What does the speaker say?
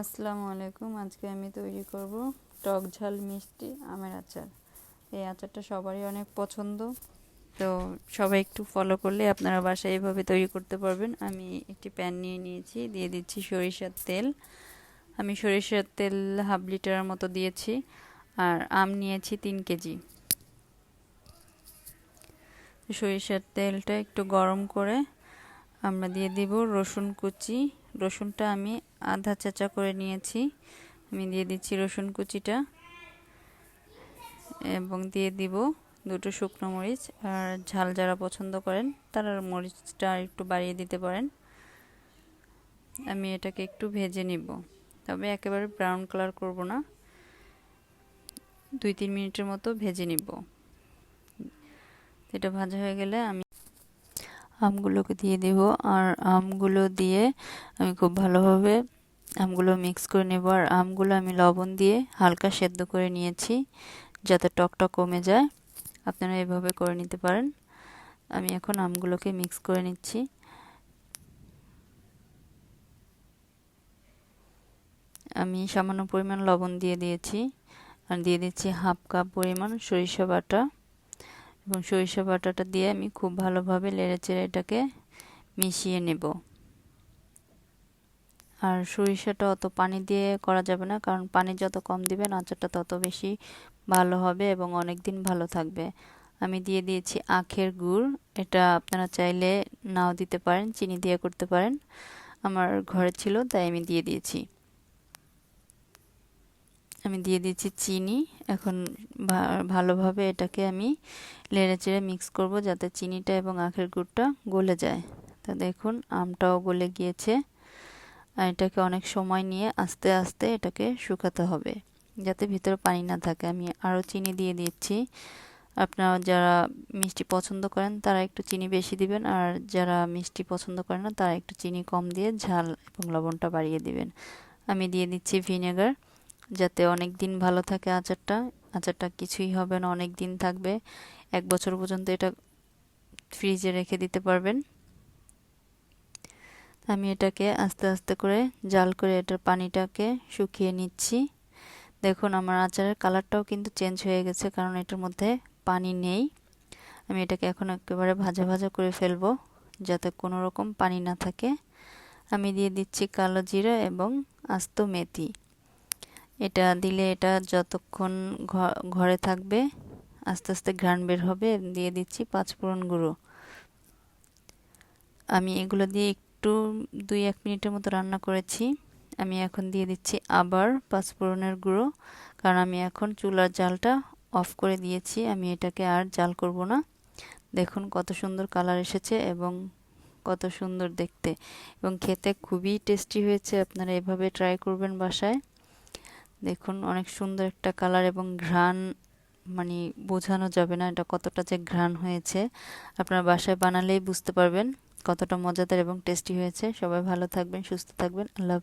আসসালামু আলাইকুম। আজকে আমি তৈরি করব টক ঝাল মিষ্টি আমের আচার। এই আচারটা সবারই অনেক পছন্দ। তো সবাই একটু ফলো করলে আপনারা বাসায় এইভাবে তৈরি করতে পারবেন। আমি একটি প্যান নিয়ে নিয়েছি, দিয়ে দিচ্ছি সরিষার তেল। আমি সরিষার তেল হাফ লিটারের মতো দিয়েছি আর আম নিয়েছি তিন কেজি। সরিষার তেলটা একটু গরম করে আমরা দিয়ে দিব রসুন কুচি রসুনটা আমি আধা চাচা করে নিয়েছি। আমি দিয়ে দিচ্ছি রসুন কুচিটা এবং দিয়ে দিব দুটো শুকনো মরিচ। আর ঝাল যারা পছন্দ করেন, তারা মরিচটা একটু বাড়িয়ে দিতে পারেন। আমি এটাকে একটু ভেজে নিব। তবে একেবারে ব্রাউন কালার করব না। দুই তিন মিনিটের মতো ভেজে নিব। এটা ভাজা হয়ে গেলে আমি আমগুলোকে দিয়ে দেব। আর আমগুলো দিয়ে আমি খুব ভালোভাবে আমগুলো মিক্স করে নেব। আর আমগুলো আমি লবণ দিয়ে হালকা সেদ্ধ করে নিয়েছি যাতে টকটা কমে যায়। আপনারা এভাবে করে নিতে পারেন। আমি এখন আমগুলোকে মিক্স করে নিচ্ছি। আমি সামান্য পরিমাণ লবণ দিয়ে দিয়েছি। আর দিয়ে দিচ্ছি হাফ কাপ পরিমাণ সরিষা বাটা। এবং সরিষা বাটাটা দিয়ে আমি খুব ভালোভাবে লেড়ে চেড়ে এটাকে মিশিয়ে নেব। আর সরিষাটা অত পানি দিয়ে করা যাবে না, কারণ পানি যত কম দিবেন আচারটা তত বেশি ভালো হবে এবং অনেক দিন ভালো থাকবে। আমি দিয়ে দিয়েছি আখের গুড়, এটা আপনারা চাইলে নাও দিতে পারেন, চিনি দিয়ে করতে পারেন। আমার ঘরে ছিল, তাই আমি দিয়ে দিয়েছি। আমি দিয়ে দিচ্ছি চিনি। এখন ভালোভাবে এটাকে আমি লেড়ে চেড়ে মিক্স করব যাতে চিনিটা এবং আখের গুড়টা গলে যায়। তা দেখুন, আমটাও গলে গিয়েছে। আর এটাকে অনেক সময় নিয়ে আস্তে আস্তে এটাকে শুকাতে হবে, যাতে ভিতরে পানি না থাকে। আমি আরও চিনি দিয়ে দিচ্ছি। আপনারা যারা মিষ্টি পছন্দ করেন, তারা একটু চিনি বেশি দিবেন। আর যারা মিষ্টি পছন্দ করেন না, তারা একটু চিনি কম দিয়ে ঝাল এবং লবণটা বাড়িয়ে দিবেন। আমি দিয়ে দিচ্ছি ভিনেগার। যাতে অনেক দিন ভালো থাকে আচারটা। আচারটা কিছুই হবে না অনেক দিন থাকবে। এক বছর পর্যন্ত এটা ফ্রিজে রেখে দিতে পারবেন। আমি এটাকে আস্তে আস্তে করে জাল করে এটার পানিটাকে শুকিয়ে নিচ্ছি। দেখুন, আমার আচারের কালারটাও কিন্তু চেঞ্জ হয়ে গেছে, কারণ এটার মধ্যে পানি নেই। আমি এটাকে এখন একেবারে ভাজা ভাজা করে ফেলব, যাতে কোনো রকম পানি না থাকে। আমি দিয়ে দিচ্ছি কালো জিরা এবং আস্ত মেথি। এটা দিলে এটা যতক্ষণ ঘরে থাকবে, আস্তে আস্তে ঘ্রাণ বের হবে, দিয়ে দিচ্ছি পাঁচফোড়ন গুঁড়ো। আমি এগুলো দিয়ে একটু দুই এক মিনিটের মতো রান্না করেছি। আমি এখন দিয়ে দিচ্ছি আবার পাঁচফোড়নের গুঁড়ো, কারণ আমি এখন চুলার জালটা অফ করে দিয়েছি, আমি এটাকে আর জাল করব না। দেখুন কত সুন্দর কালার এসেছে এবং কত সুন্দর দেখতে। এবং খেতে খুবই টেস্টি হয়েছে, আপনারা এভাবে ট্রাই করবেন বাসায়। দেখুন, অনেক সুন্দর একটা কালার এবং ঘ্রাণ মানে বোঝানো যাবে না এটা কতটা যে ঘ্রাণ হয়েছে। আপনার বাসায় বানালেই বুঝতে পারবেন কতটা মজাদার এবং টেস্টি হয়েছে। সবাই ভালো থাকবেন, সুস্থ থাকবেন। আল্লাহ